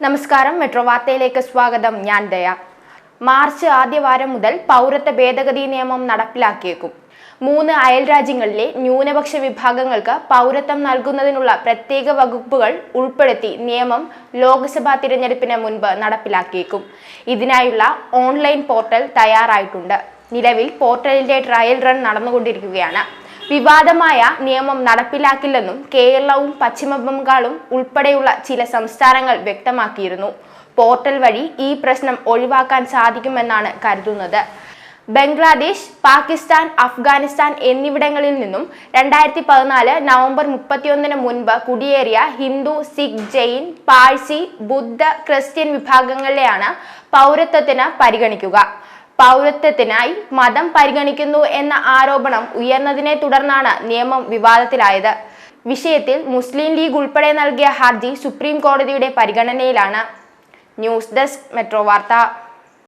നമസ്കാരം. മെട്രോ വാർത്തയിലേക്ക് സ്വാഗതം. ഞാൻ ദയ. മാർച്ച് ആദ്യവാരം മുതൽ പൗരത്വ ഭേദഗതി നിയമം നടപ്പിലാക്കിയേക്കും. മൂന്ന് അയൽ രാജ്യങ്ങളിലെ ന്യൂനപക്ഷ വിഭാഗങ്ങൾക്ക് പൗരത്വം നൽകുന്നതിനുള്ള പ്രത്യേക വകുപ്പുകൾ ഉൾപ്പെടുത്തി നിയമം ലോക്സഭാ തിരഞ്ഞെടുപ്പിന് മുൻപ് നടപ്പിലാക്കിയേക്കും. ഇതിനായുള്ള ഓൺലൈൻ പോർട്ടൽ തയ്യാറായിട്ടുണ്ട്. നിലവിൽ പോർട്ടലിന്റെ ട്രയൽ റൺ നടന്നുകൊണ്ടിരിക്കുകയാണ്. വിവാദമായ നിയമം നടപ്പിലാക്കില്ലെന്നും കേരളവും പശ്ചിമ ബംഗാളും ഉൾപ്പെടെയുള്ള ചില സംസ്ഥാനങ്ങൾ വ്യക്തമാക്കിയിരുന്നു. പോർട്ടൽ വഴി ഈ പ്രശ്നം ഒഴിവാക്കാൻ സാധിക്കുമെന്നാണ് കരുതുന്നത്. ബംഗ്ലാദേശ് പാകിസ്ഥാൻ അഫ്ഗാനിസ്ഥാൻ എന്നിവിടങ്ങളിൽ നിന്നും രണ്ടായിരത്തി പതിനാല് നവംബർ മുപ്പത്തിയൊന്നിന് മുൻപ് കുടിയേറിയ ഹിന്ദു സിഖ് ജെയിൻ പാഴ്സി ബുദ്ധ ക്രിസ്ത്യൻ വിഭാഗങ്ങളിലെയാണ് പൗരത്വത്തിന് പരിഗണിക്കുക. പൗരത്വത്തിനായി മതം പരിഗണിക്കുന്നു എന്ന ആരോപണം ഉയർന്നതിനെ തുടർന്നാണ് നിയമം വിവാദത്തിലായത്. വിഷയത്തിൽ മുസ്ലിം ലീഗ് ഉൾപ്പെടെ നൽകിയ ഹർജി സുപ്രീം കോടതിയുടെ പരിഗണനയിലാണ്. ന്യൂസ് ഡെസ്ക് മെട്രോ വാർത്ത.